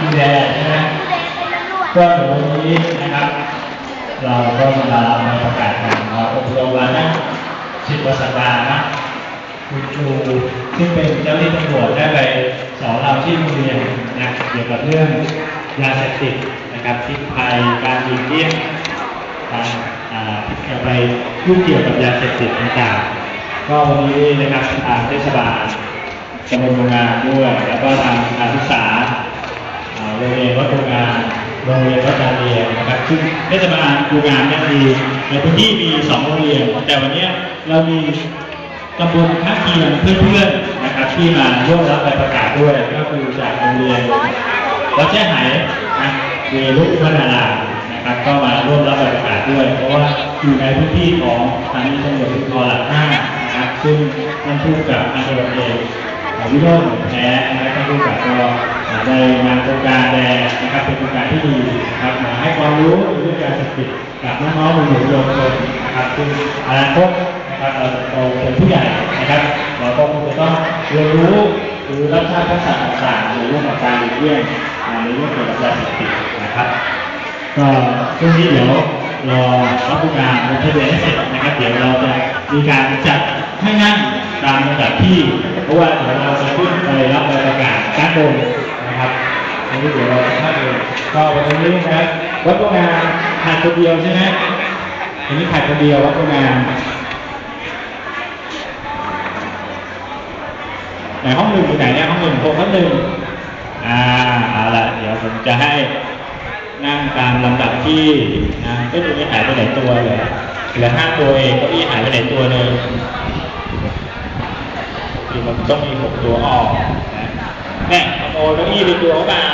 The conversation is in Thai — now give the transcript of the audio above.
คุณแดงใช่ไหมก็เดี๋ยววันนี้นะครับ เราก็มามาประกาศกันเราอบรมมานะสิบกว่าสัปดาห์นะคุณครูซึ่งเป็นเจ้าหน้าที่ตำรวจได้ไปสอนเราที่โรงเรียนนะเกี่ยวกับเรื่องยาเสพติดนะครับพิษภัยการหลีกเลี่ยงการไปยุ่งเกี่ยวกับยาเสพติดต่างๆก็วันนี้นะครับทางเทศบาลตำบลโรงงานด้วย แล้วก็ทางการศึกษา อ่าโรงเรียนวัดโรงงานโรงเรียนวัดการเรียนนะครับซึ่งเทศบาลโรงงานเนี่ยมีในพื้นที่มีสองโรงเรียน แต่วันนี้เรามีตำบลข้างเคียงเพื่อนๆนะครับที่มาร่วมรับใบประกาศด้วยก็คือจากโรงเรียนวัดแจ้ไหนะเวรุพัฒนารานะครับก็มาร่วมรับใบประกาศด้วย เพราะว่าอยู่ในพื้นที่ของสถานีตำรวจภูธรหลักห้านะครับซึ่งท่านผู้กับการตำรวจเอกวิโรจน์แท้นะครับท่านผู้กำกับก็ได้นำโครงกา นะครับเป็นโครงการที่ดีนะครับมาให้ความรู้เรื่องการเสพติดกับน้องๆหนุ่มๆเยาวชนนะครับซึ่งอนาคตนะครับเราโตเป็นผู้ใหญ่นะครับเราก็คงจะต้องเรียนรู้หรือรับทราบทักษะต่างๆในเรื่องของการหลีกเลี่ยงในเรื่องเกี่ยวกับยาเสพติดนะครับก็ช่วงนี้เดี๋ยวรอรับผู้การลงทะเบียนให้เสร็จนะครับ เดี๋ยวเราจะมีการจัดให้นั่งตามระดับที่ เพราะว่าเดี๋ยวเราจะขึ้นไปรับใบประกาศด้านบนนะครับ อันนี้เดี๋ยวเราจะเข้าไปก็วันนี้นะครับวัดโรงงานขาดคนเดียวใช่ไหมวันนี้ขาดคนเดียววัดโรงงานไหนห้องหนึ่งอยู่ไหนเนี่ยห้องหนึ่งหกห้องหนึ่งอ่าเอาละเดี๋ยวผมจะให้นั่งตามลำดับที่นะก็ดูไม่หายไปไหนตัวเลยเหลือห้าตัวเองก็อี้หายไปไหนตัวหนึ่งคือมันต้องมีหกตัวออกนะแม่ข โอ้น้องอีมีตัวเปล่า